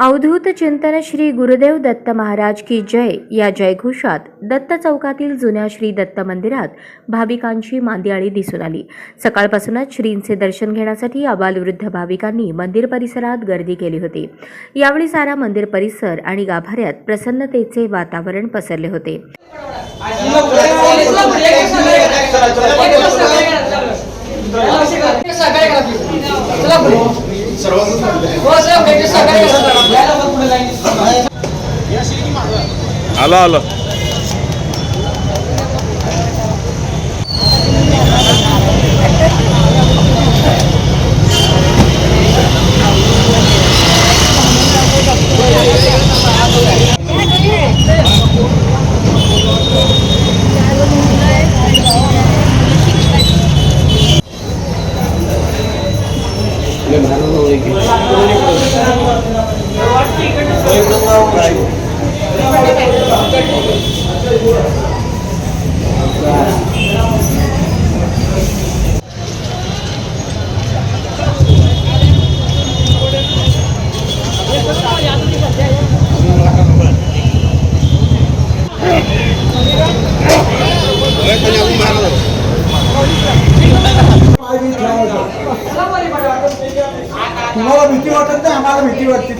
अवधूत चिंतन श्री गुरुदेव दत्त महाराज की जय या जयघोषात दत्त चौकातील जुन्या श्री दत्त मंदिरात भाविकांची मांदियाळी दिसून आली. सकाळपासूनच श्रींचे दर्शन घेण्यासाठी आबालवृद्ध भाविकांनी मंदिर परिसरात गर्दी केली होती. यावेळी सारा मंदिर परिसर आणि गाभाऱ्यात प्रसन्नतेचे वातावरण पसरले होते. आलं आलं तुम्हाला भीती वाटत नाही आम्हाला भीती वाटते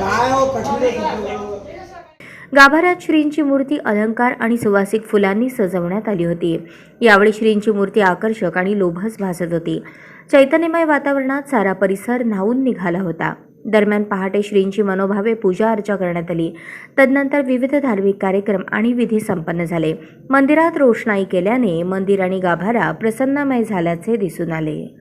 काय हो कठीण गाभाऱ्यात श्रींची मूर्ती अलंकार आणि सुवासिक फुलांनी सजवण्यात आली होती. यावेळी श्रींची मूर्ती आकर्षक आणि लोभस भासत होती. चैतन्यमय वातावरणात सारा परिसर न्हावून निघाला होता. दरम्यान पहाटे श्रींची मनोभावे पूजा अर्चा करण्यात आली. तदनंतर विविध धार्मिक कार्यक्रम आणि विधी संपन्न झाले. मंदिरात रोषणाई केल्याने मंदिर आणि गाभारा प्रसन्नमय झाल्याचे दिसून आले.